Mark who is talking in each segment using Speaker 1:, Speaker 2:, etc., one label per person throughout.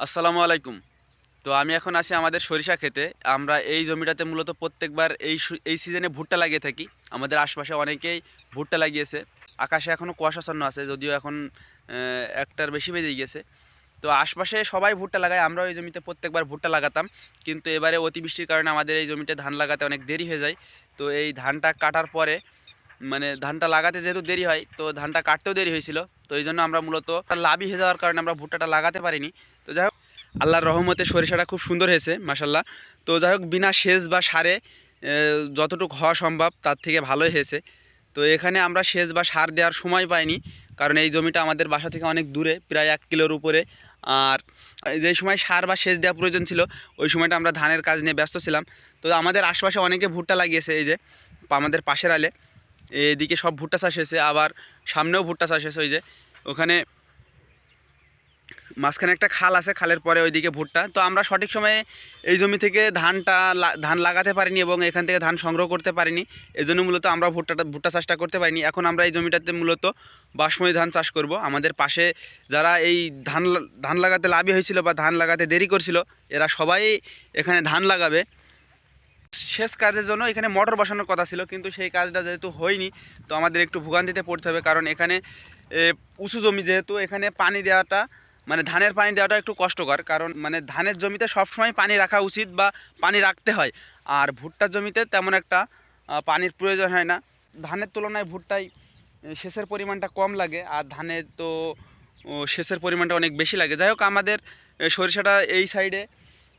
Speaker 1: আসসালামু আলাইকুম। তো আমি এখন আছি আমাদের সরিষা খেতে আমরা এই জমিটাতে মূলত প্রত্যেকবার এই এই সিজনে ভুট্টা লাগিয়ে থাকি। আমাদের আশপাশে অনেকেই ভুট্টা লাগিয়েছে। আকাশে এখনও কুয়াশাচ্ছন্ন আছে, যদিও এখন একটার বেশি বেজে গিয়েছে। তো আশপাশে সবাই ভুট্টা লাগায়, আমরাও এই জমিতে প্রত্যেকবার ভুট্টা লাগাতাম। কিন্তু এবারে অতিবৃষ্টির কারণে আমাদের এই জমিতে ধান লাগাতে অনেক দেরি হয়ে যায়। তো এই ধানটা কাটার পরে মানে ধানটা লাগাতে যেহেতু দেরি হয়, তো ধানটা কাটতেও দেরি হয়েছিল। তো এই জন্য আমরা মূলত লাভই হয়ে যাওয়ার কারণে আমরা ভুট্টাটা লাগাতে পারিনি। তো যাই হোক, আল্লাহর রহমতে সরিষাটা খুব সুন্দর হয়েছে মাসাল্লাহ তো যাই হোক, বিনা সেচ বা সারে যতটুকু হওয়া সম্ভব তার থেকে ভালোই হয়েছে। তো এখানে আমরা সেচ বা সার দেওয়ার সময় পাইনি, কারণ এই জমিটা আমাদের বাসা থেকে অনেক দূরে, প্রায় এক কিলোর উপরে। আর যে সময় সার বা সেচ দেওয়া প্রয়োজন ছিল, ওই সময়টা আমরা ধানের কাজ নিয়ে ব্যস্ত ছিলাম। তো আমাদের আশপাশে অনেকে ভুট্টা লাগিয়েছে, এই যে, আমাদের পাশের আলে। এদিকে সব ভুট্টা চাষ হয়েছে, আবার সামনেও ভুট্টা চাষ হয়েছে, ওই যে ওখানে মাঝখানে একটা খাল আছে, খালের পরে ওইদিকে ভুট্টা। তো আমরা সঠিক সময়ে এই জমি থেকে ধানটা ধান লাগাতে পারিনি এবং এখান থেকে ধান সংগ্রহ করতে পারিনি। এই জন্য মূলত আমরা ভুট্টাটা, ভুট্টা চাষটা করতে পারিনি। এখন আমরা এই জমিটাতে মূলত বাসমতি ধান চাষ করব। আমাদের পাশে যারা এই ধান ধান লাগাতে লাভই হয়েছিল বা ধান লাগাতে দেরি করছিল, এরা সবাই এখানে ধান লাগাবে। শেষ কাজের জন্য এখানে মোটর বসানোর কথা ছিল, কিন্তু সেই কাজটা যেহেতু হয়নি, তো আমাদের একটু ভোগান্তিতে পড়তে হবে, কারণ এখানে উঁচু জমি যেহেতু, এখানে পানি দেওয়াটা মানে ধানের পানি দেওয়াটা একটু কষ্টকর, কারণ মানে ধানের জমিতে সবসময় পানি রাখা উচিত বা পানি রাখতে হয়, আর ভুট্টার জমিতে তেমন একটা পানির প্রয়োজন হয় না। ধানের তুলনায় ভুট্টায় সেচের পরিমাণটা কম লাগে, আর ধানে তো সেচের পরিমাণটা অনেক বেশি লাগে। যাই হোক, আমাদের সরিষাটা এই সাইডে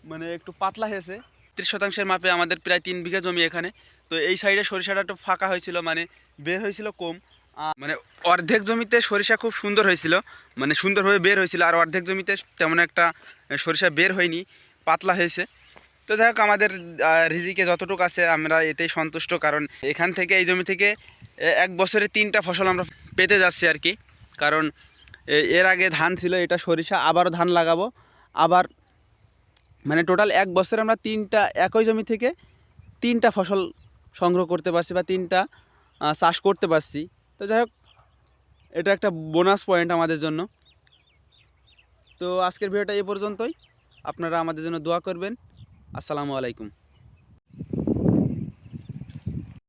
Speaker 1: মানে একটু পাতলা হয়েছে ত্রিশ শতাংশের মাপে আমাদের প্রায় তিন বিঘা জমি এখানে। তো এই সাইডে সরিষাটা একটু ফাঁকা হয়েছিল মানে বের হয়েছিল কম। মানে অর্ধেক জমিতে সরিষা খুব সুন্দর হয়েছিল মানে সুন্দরভাবে বের হয়েছিল, আর অর্ধেক জমিতে তেমন একটা সরিষা বের হয়নি, পাতলা হয়েছে। তো হোক, আমাদের রিজিকে যতটুকু আছে আমরা এতেই সন্তুষ্ট, কারণ এখান থেকে, এই জমি থেকে এক বছরে তিনটা ফসল আমরা পেতে যাচ্ছি আর কি। কারণ এর আগে ধান ছিল, এটা সরিষা, আবারও ধান লাগাবো, আবার মানে টোটাল এক বছরে আমরা তিনটা, একই জমি থেকে তিনটা ফসল সংগ্রহ করতে পারছি বা তিনটা চাষ করতে পারছি। তো যাই হোক, এটা একটা বোনাস পয়েন্ট আমাদের জন্য। তো আজকের ভিডিওটা এই পর্যন্তই। আপনারা আমাদের জন্য দোয়া করবেন। আসসালামু আলাইকুম।